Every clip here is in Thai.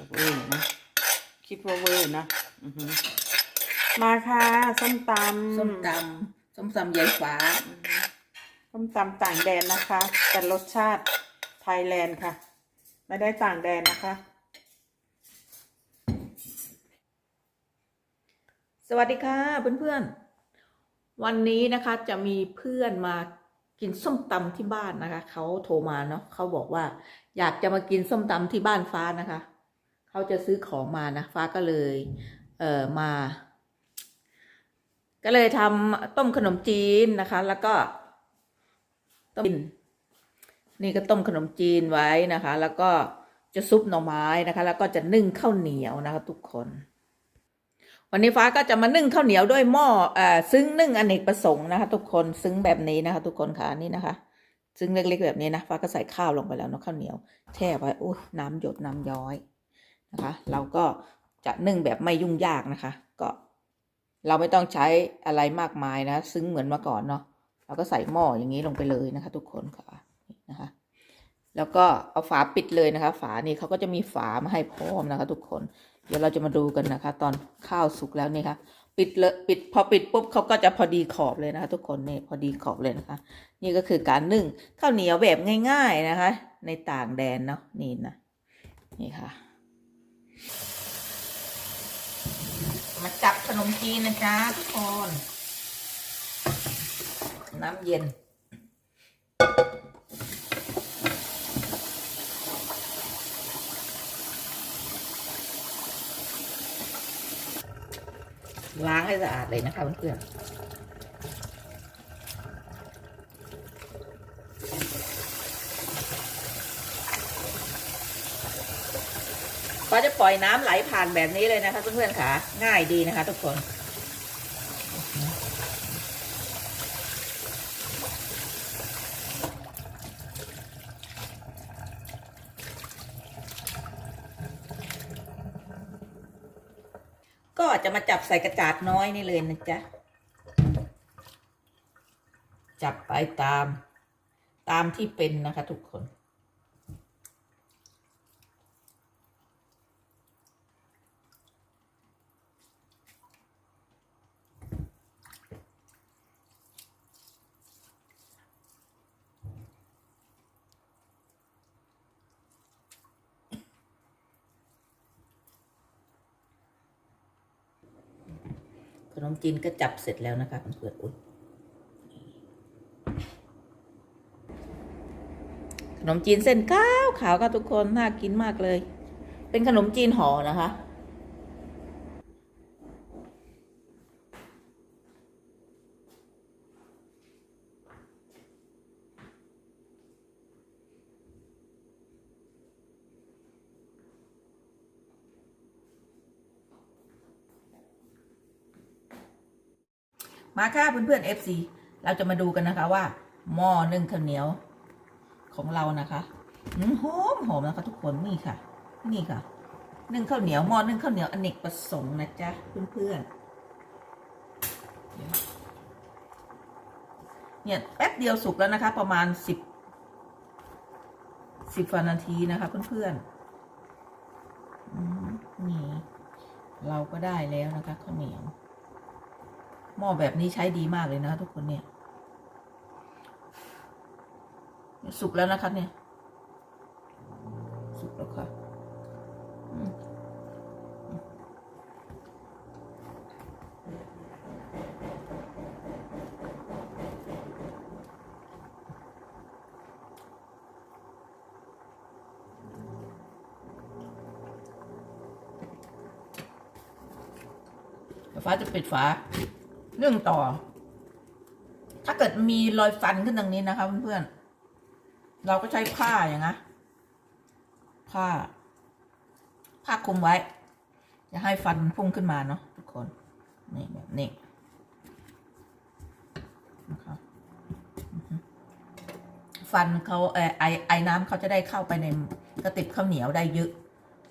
จะเวอร์นะ คิดว่าเวอร์นะอือหือมาค่ะส้มตำส้มตำส้มตำยายฟ้าส้มตำต่างแดนนะคะ แต่รสชาติไทยแลนด์ค่ะ ไม่ได้ต่างแดนนะคะ สวัสดีค่ะเพื่อนๆ วันนี้นะคะจะมีเพื่อนมากินส้มตำที่บ้านนะคะ เขาโทรมาเนาะเขาบอกว่า อยากจะมากินส้มตำที่บ้านฟ้านะคะ เขาจะซื้อของมานะ ฟ้าก็เลย เอ่อมา ก็เลยทำต้มขนมจีนนะคะ แล้วก็ต้มนี่ก็ต้มขนมจีนไว้นะคะ แล้วก็จะซุปหน่อไม้นะคะ แล้วก็จะนึ่งข้าวเหนียวนะคะ ทุกคน วันนี้ฟ้าก็จะมานึ่งข้าวเหนียวด้วยหม้อเอ่อซึ้งนึ่งอเนกประสงค์นะคะ ทุกคนซึ้งแบบนี้นะคะ ทุกคนค่ะนี่นะคะซึ้งเล็กๆแบบนี้นะฟ้าก็ใส่ข้าวลงไปแล้วเนาะข้าวเหนียวแช่ไว้อุ้ยน้ำหยดน้ำย้อย นะคะ เราก็จะนึ่งแบบไม่ยุ่งยากนะคะ ก็ เราไม่ต้องใช้อะไรมากมายนะ ซึ้งเหมือนเมื่อก่อนเนาะเราก็ใส่หม้ออย่างนี้ลงไปเลยนะคะ ทุกคนค่ะนะคะ แล้วก็เอาฝาปิดเลยนะคะ ฝานี่เขาก็จะมีฝามาให้พร้อมนะคะ ทุกคนเดี๋ยวเราจะมาดูกันนะคะ ตอนข้าวสุกแล้วนี่ค่ะปิดเลยปิดพอปิดปุ๊บเขาก็จะพอดีขอบเลยนะคะ ทุกคนนี่พอดีขอบเลยนะคะ นี่ก็คือการนึ่งข้าวเหนียวแบบง่าย ๆนะคะ ในต่างแดนเนาะนี่นะนี่ค่ะ มาจับข นมจีนนะจ๊ะทุกคน น้ำเย็น ล้างให้สะอาดเลยนะคะเพื่อนๆ ก็จะปล่อยน้ำไหลผ่านแบบนี้เลยนะคะเพื่อนๆค่ะ ง่ายดีนะคะทุกคนก็จะมาจับใส่กระจาดน้อยนี่เลยนะจ๊ะ จับไปตามตามที่เป็นนะคะทุกคน นมจีนก็จับเสร็จแล้วนะคะเพื่อนอุ๊ยขนมจีนเส้นขาวขาวค่ะทุกคนน่ากินมากเลย เป็นขนมจีนห่อนะคะ มาค่ะเพื่อนๆ FC เราจะมาดูกันนะคะว่า หม้อนึ่งข้าวเหนียวของเรานะคะอืมหอมหอมนะคะทุกคนนี่ค่ะ นี่ค่ะนึ่งข้าวเหนียวหม้อนึ่งข้าวเหนียวอเนกประสงค์นะจ๊ะเพื่อนๆเดี๋ยวเนี่ยแป๊บเดียวสุกแล้วนะคะ ประมาณสิบสิบกว่านาทีนะคะเพื่อนๆอืมนี่เราก็ได้แล้วนะคะข้าวเหนียว หม้อแบบนี้ใช้ดีมากเลยนะทุกคนเนี่ย สุกแล้วนะครับเนี่ย สุกแล้วค่ะฟ้าจะปิดฝา เรื่องต่อ ถ้าเกิดมีรอยฟันขึ้นตรงนี้นะคะเพื่อนๆเราก็ใช้ผ้าอย่างนะผ้า ผ้าคลุมไว้จะให้ฟันพุ่งขึ้นมาเนาะทุกคน นี่แบบนี้นะคะฟันเขาเอไอไอน้ำเขาจะได้เข้าไปในกระติบข้าวเหนียวได้เยอะ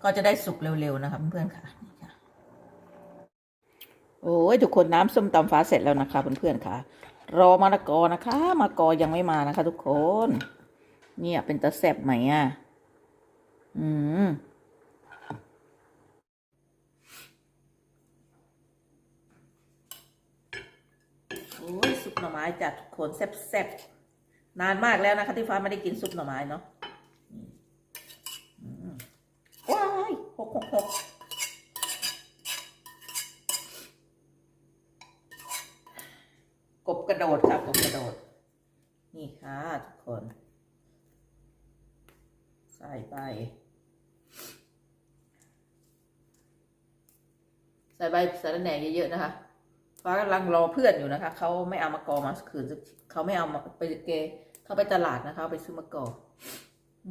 ก็จะได้สุกเร็วๆนะคะเพื่อนๆค่ะ โอ้ยทุกคนน้ำส้มตำฟ้าเสร็จแล้วนะคะเพื่อนๆค่ะ รอมะละกอนะคะมะละกอยังไม่มานะคะ ทุกคน เนี่ยเป็นตะแซบไหมอะ อืมโอ้ยซุปหน่อไม้จากทุกคนแซ่บๆนานมากแล้วนะคะที่ฟ้าไม่ได้กินซุปหน่อไม้เนาะว้ายหกหกหก กบกระโดดค่ะกบกระโดด นี่ค่ะทุกคน ใส่ไป ใส่ใบสะระแหน่เยอะๆนะคะฟ้ากำลังรอเพื่อนอยู่นะคะ เขาไม่เอามะกอมาคืนเขาไม่เอามาไปเกเขาไปตลาดนะคะไปซื้อมะกออ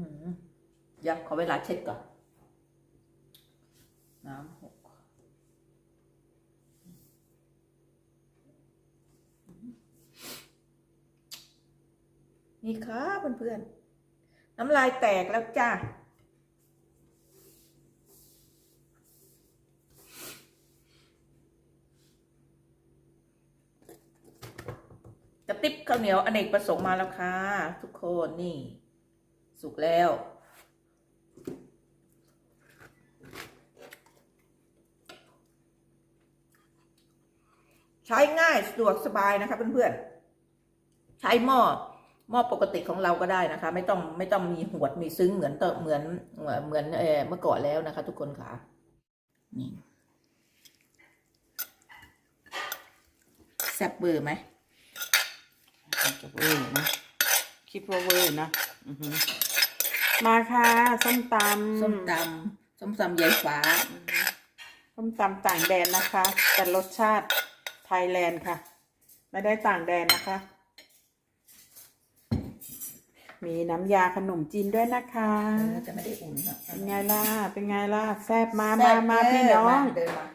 ยักขอเวลาเช็ดก่อน น้ำหก นี่ค่ะเพื่อนๆน้ำลายแตกแล้วจ้ากระติบข้าวเหนียวอเนกประสงค์มาแล้วค่ะ ทุกคนนี่ สุกแล้ว ใช้ง่ายสะดวกสบายนะคะเพื่อนๆ ใช้หม้อ หม้อปกติของเราก็ได้นะคะ ไม่ต้องไม่ต้องมีหวดมีซึ้งเหมือนเตเหมือนเหมือนเหมือนเออเมื่อก่อนแล้วนะคะ ทุกคนค่ะนี่แซ่บเบอร์ไหมจะเวอร์นะคิดว่าเวอร์นะอือหือมาค่ะส้มตำส้มตำส้มตำยายฟ้าส้มตำต่างแดนนะคะ แต่รสชาติไทยแลนด์ค่ะ ไม่ได้ต่างแดนนะคะ มีน้ำยาขนมจีนด้วยนะคะเออจะไม่ได้อุ่นอะเป็นไงล่ะ เป็นไงล่ะ แซบมาแซ่มาบมาเยพี่น้องมาเดินมา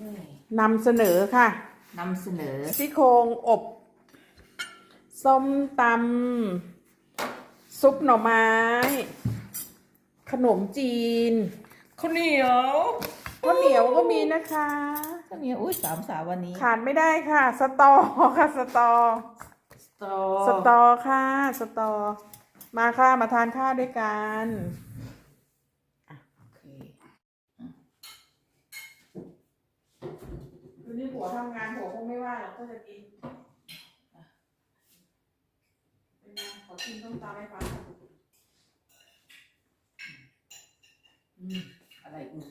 นี่นำเสนอค่ะนำเสนอซี่โครงอบ ส้มตำซุปหน่อไม้ ขนมจีนข้าวเหนียว ข้าวเหนียวก็มีนะคะข้าวเหนียวอุ้ยสามสาววันนี้ขาดไม่ได้ค่ะ สตอค่ะสตอ สตอสตอค่ะ สตอ มาค่ะมาทานข้าวด้วยกันโอเควันนี้หัวทำงานหัวคงไม่ว่าหรอกก็จะกินเป็นไงขอกินต้มตำให้ฟังอืมอะไรอุ่น